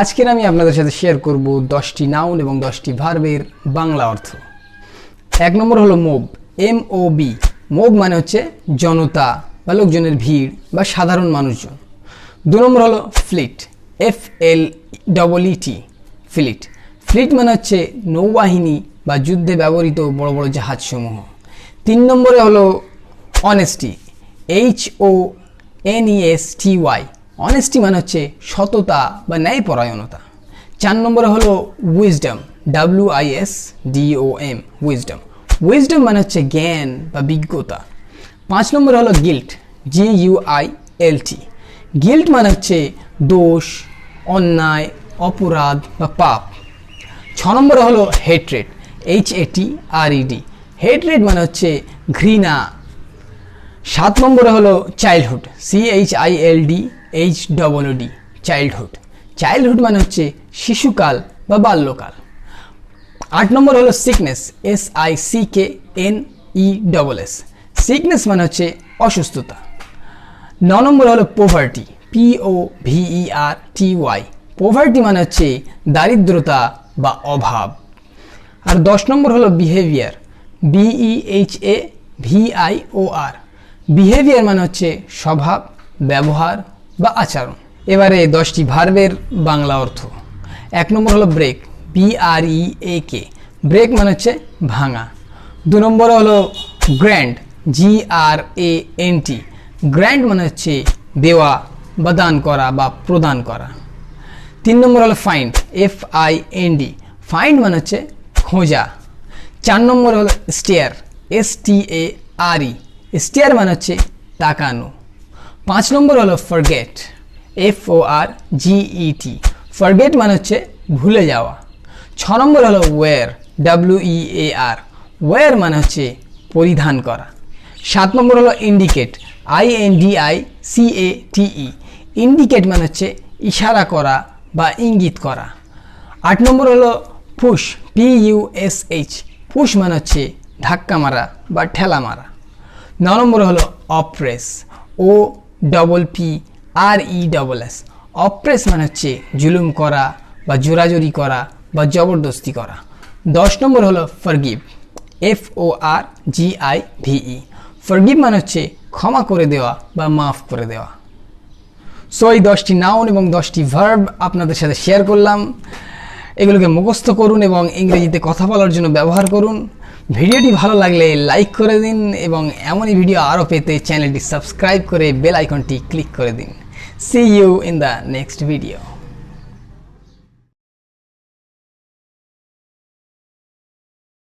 আজকের আমি আপনাদের সাথে শেয়ার করব দশটি নাউন এবং দশটি ভার্বের বাংলা অর্থ। এক নম্বর হলো mob M O B mob মানে হচ্ছে জনতা বা লোকজনের ভিড় বা সাধারণ মানুষজন। দু নম্বর হলো fleet F L double T fleet fleet মানে হচ্ছে নৌবাহিনী বা যুদ্ধে ব্যবহৃত বড় বড় জাহাজসমূহ। তিন নম্বরে হলো honesty H O N E S T Y honesty মানে হচ্ছে সততা বা ন্যায়পরায়ণতা। চার নম্বরে হলো wisdom W I S D O M wisdom wisdom মানে হচ্ছে জ্ঞান বা বিজ্ঞতা। পাঁচ নম্বরে হলো guilt G U I L T guilt মানে হচ্ছে দোষ, অন্যায়, অপরাধ বা পাপ। ছ নম্বরে হলো hatred H A T R E D hatred মানে হচ্ছে ঘৃণা। সাত নম্বরে হলো childhood C H I L D H D childhood childhood মানে হচ্ছে শিশুকাল বা বাল্যকাল। আট নম্বর হলো sickness S I C K N E double S sickness মানে হচ্ছে অসুস্থতা। ন নম্বর হলো poverty P O V E R T Y poverty মানে হচ্ছে দারিদ্রতা বা অভাব। আর দশ নম্বর হলো behaviour B E H A V I O R behaviour মানে হচ্ছে স্বভাব, ব্যবহার বা আচরণ এবারে দশটি ভার্বের বাংলা অর্থ। এক নম্বর হলো break B R E A K break মানে হচ্ছে ভাঙা। দু নম্বর হলো grant G R A N T grant মানে হচ্ছে দেওয়া বা দান করা বা প্রদান করা। তিন নম্বর হলো find F I N D find মানে হচ্ছে খোঁজা। চার নম্বর হলো stare S T A R E stare মানে হচ্ছে তাকানো। পাঁচ নম্বর হলো forget F O R G E T forget মানে হচ্ছে ভুলে যাওয়া। ছ নম্বর হলো wear W E A R wear মানে হচ্ছে পরিধান করা। সাত নম্বর হলো indicate I N D I C A T E indicate মানে হচ্ছে ইশারা করা বা ইঙ্গিত করা। আট নম্বর হলো push P U S H push মানে হচ্ছে ধাক্কা মারা বা ঠেলা মারা। ন নম্বর হলো oppress O double P R E double S oppress মানে হচ্ছে জুলুম করা বা জোরাজুরি করা বা জবরদস্তি করা। দশ নম্বর হলো forgive F O R G I V E forgive মানে হচ্ছে ক্ষমা করে দেওয়া বা মাফ করে দেওয়া। সো এই দশটি নাউন এবং দশটি ভার্ব আপনাদের সাথে শেয়ার করলাম। এগুলোকে মুখস্থ করুন এবং ইংরেজিতে কথা বলার জন্য ব্যবহার করুন। ভিডিওটি ভালো লাগলে লাইক করে দিন এবং এমনই ভিডিও আরও পেতে চ্যানেলটি সাবস্ক্রাইব করে বেল আইকনটি ক্লিক করে দিন। See you in the next video